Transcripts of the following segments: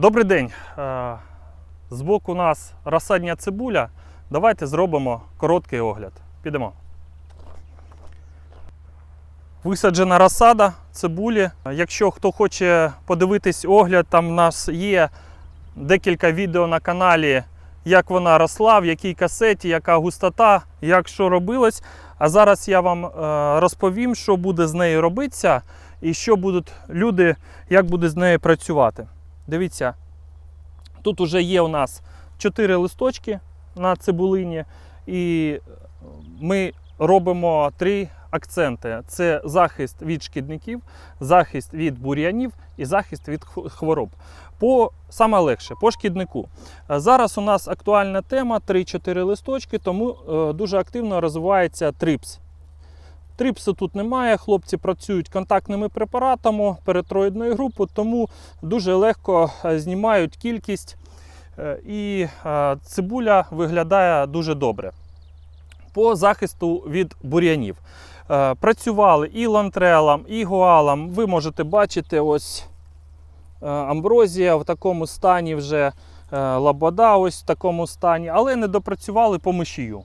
Добрий день. Е, Збоку у нас розсадня цибуля. Давайте зробимо короткий огляд. Підемо. Висаджена розсада цибулі. Якщо хто хоче подивитись огляд, там у нас є декілька відео на каналі, як вона росла, в якій касеті, яка густота, як що робилось. А зараз я вам е, розповім, що буде з нею робитися і що будуть люди, як буде з нею працювати. Дивіться, тут вже є у нас 4 листочки на цибулині, і ми робимо три акценти: це захист від шкідників, захист від бур'янів і захист від хвороб. По саме легше, по шкіднику. Зараз у нас актуальна тема 3-4 листочки, тому е, дуже активно розвивається трипс. Трипсу тут немає, хлопці працюють контактними препаратами перетроїдної групи, тому дуже легко е, знімають кількість е, і е, цибуля виглядає дуже добре. По захисту від бур'янів. Працювали і лантрелом, і гуалом. Ви можете бачити ось амброзія в такому стані вже лабода ось в такому стані, але не допрацювали по мишію.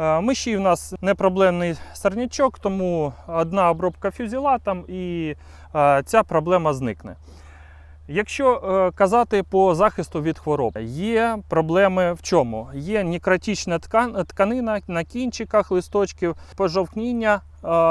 Е, Мишій в нас не проблемний сорнячок, тому одна обробка фюзілатом і е, ця проблема зникне. Якщо е, казати по захисту від хвороб, є проблеми в чому? Є некротична тканина на кінчиках листочків, пожовкніння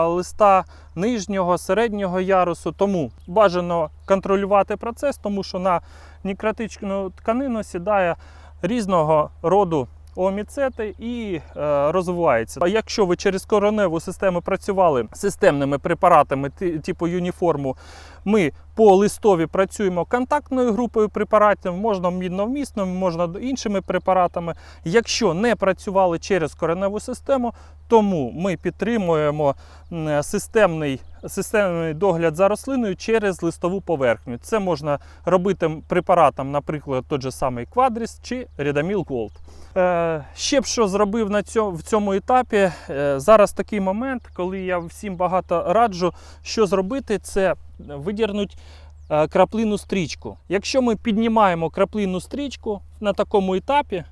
листа нижнього, середнього ярусу. Тому бажано контролювати процес, тому що на некротичну тканину сідає різного роду оміцети і е, розвивається. А якщо ви через короневу систему працювали системними препаратами типу юніформу, ми по листові працюємо контактною групою препаратів, можна мідновмісним, можна іншими препаратами. Якщо не працювали через кореневу систему, тому ми підтримуємо системний, системний догляд за рослиною через листову поверхню. Це можна робити препаратом, наприклад, той же самий Quadris чи Redamil Gold. Е, ще б що зробив на цьому, в цьому етапі. Е, зараз такий момент, коли я всім багато раджу, що зробити, це видірнуть е, краплину стрічку. Якщо ми піднімаємо краплину стрічку на такому етапі,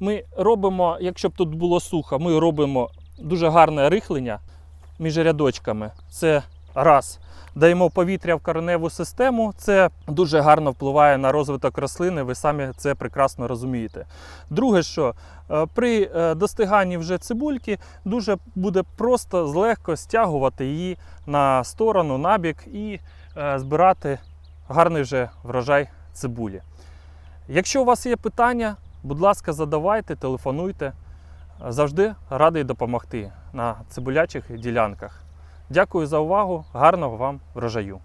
ми робимо, якщо б тут було сухо, ми робимо дуже гарне рихлення між рядочками. Це раз. Даємо повітря в кореневу систему, це дуже гарно впливає на розвиток рослини, ви самі це прекрасно розумієте. Друге, що е, при е, достиганні вже цибульки дуже буде просто злегко стягувати її на сторону, набік і е, збирати гарний вже врожай цибулі. Якщо у вас є питання, будь ласка, задавайте, телефонуйте. Завжди радий допомогти на цибулячих ділянках. Дякую за увагу, гарного вам врожаю!